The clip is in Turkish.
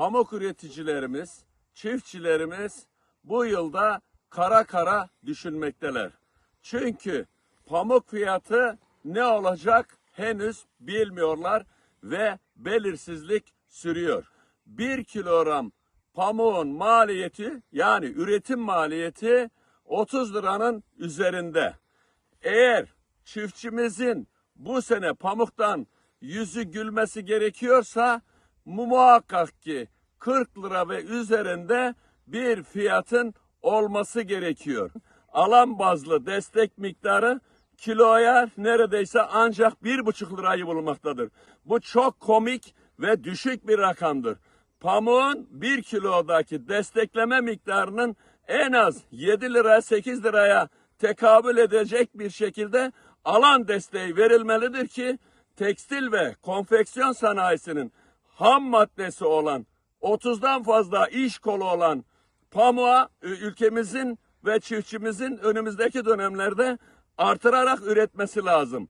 pamuk üreticilerimiz, çiftçilerimiz bu yılda kara kara düşünmekteler. Çünkü pamuk fiyatı ne olacak henüz bilmiyorlar ve belirsizlik sürüyor. 1 kilogram pamuğun maliyeti yani üretim maliyeti 30 liranın üzerinde. Eğer çiftçimizin bu sene pamuktan yüzü gülmesi gerekiyorsa muhakkak ki 40 lira ve üzerinde bir fiyatın olması gerekiyor. Alan bazlı destek miktarı kiloya neredeyse ancak bir buçuk lirayı bulmaktadır. Bu çok komik ve düşük bir rakamdır. Pamuğun bir kilodaki destekleme miktarının en az 7 lira 8 liraya tekabül edecek bir şekilde alan desteği verilmelidir ki tekstil ve konfeksiyon sanayisinin ham maddesi olan 30'dan fazla iş kolu olan pamuğa ülkemizin ve çiftçimizin önümüzdeki dönemlerde artırarak üretmesi lazım.